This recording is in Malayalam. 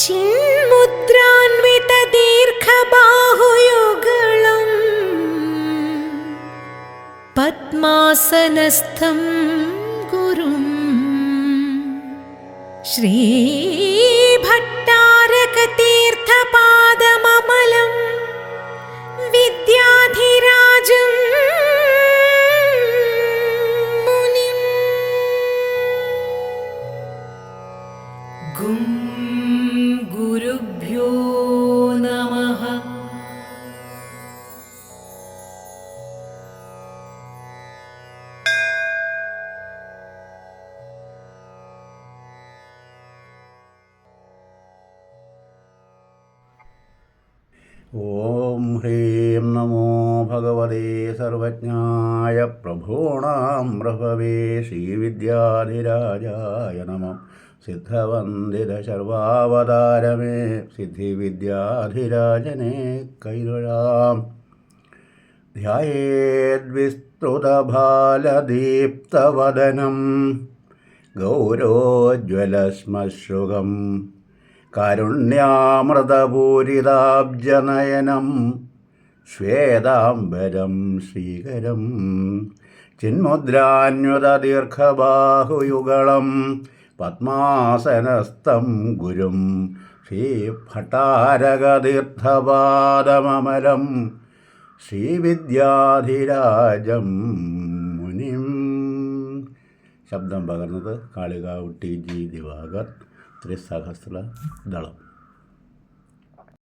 न्वितदीर्घबाहुयोगम् पद्मासनस्थं विद्याधिराजम् श्रीभट्टारकतीर्थमलं विद्याधिराजं नमः ॐ ह्रीं नमो ഭഗവതി സർവജ്ഞായ പ്രഭൂണം പ്രഭവേ ശ്രീവിദ്യാധിരാജായ നമ സിദ്ധവന്ദിത ശർവാവതാരമേ സിദ്ധിവിദ്യാധിരാജനെ കൈതൊഴാം ധ്യേദ്വിസ്തൃതഭാലദീപ്തവദനം ഗൗരോജ്വലശ്മശ്രുകം കാരുണ്യാമൃതപൂരിതാബ്ജനയനം ശ്വേതാംബരം ശ്രീകരം ചിന്മുദ്രാന്യുതദീർഘബാഹുയുഗളം പത്മാസനസ്ഥം ഗുരും ശ്രീഭട്ടാരകതീർത്ഥപാദമരം ശ്രീവിദ്യാധിരാജം മുനിം ശബ്ദം പകർന്നത് കാളികാവ് ടി ജി ദിവാകർ ത്രിസഹസ്ര ദളം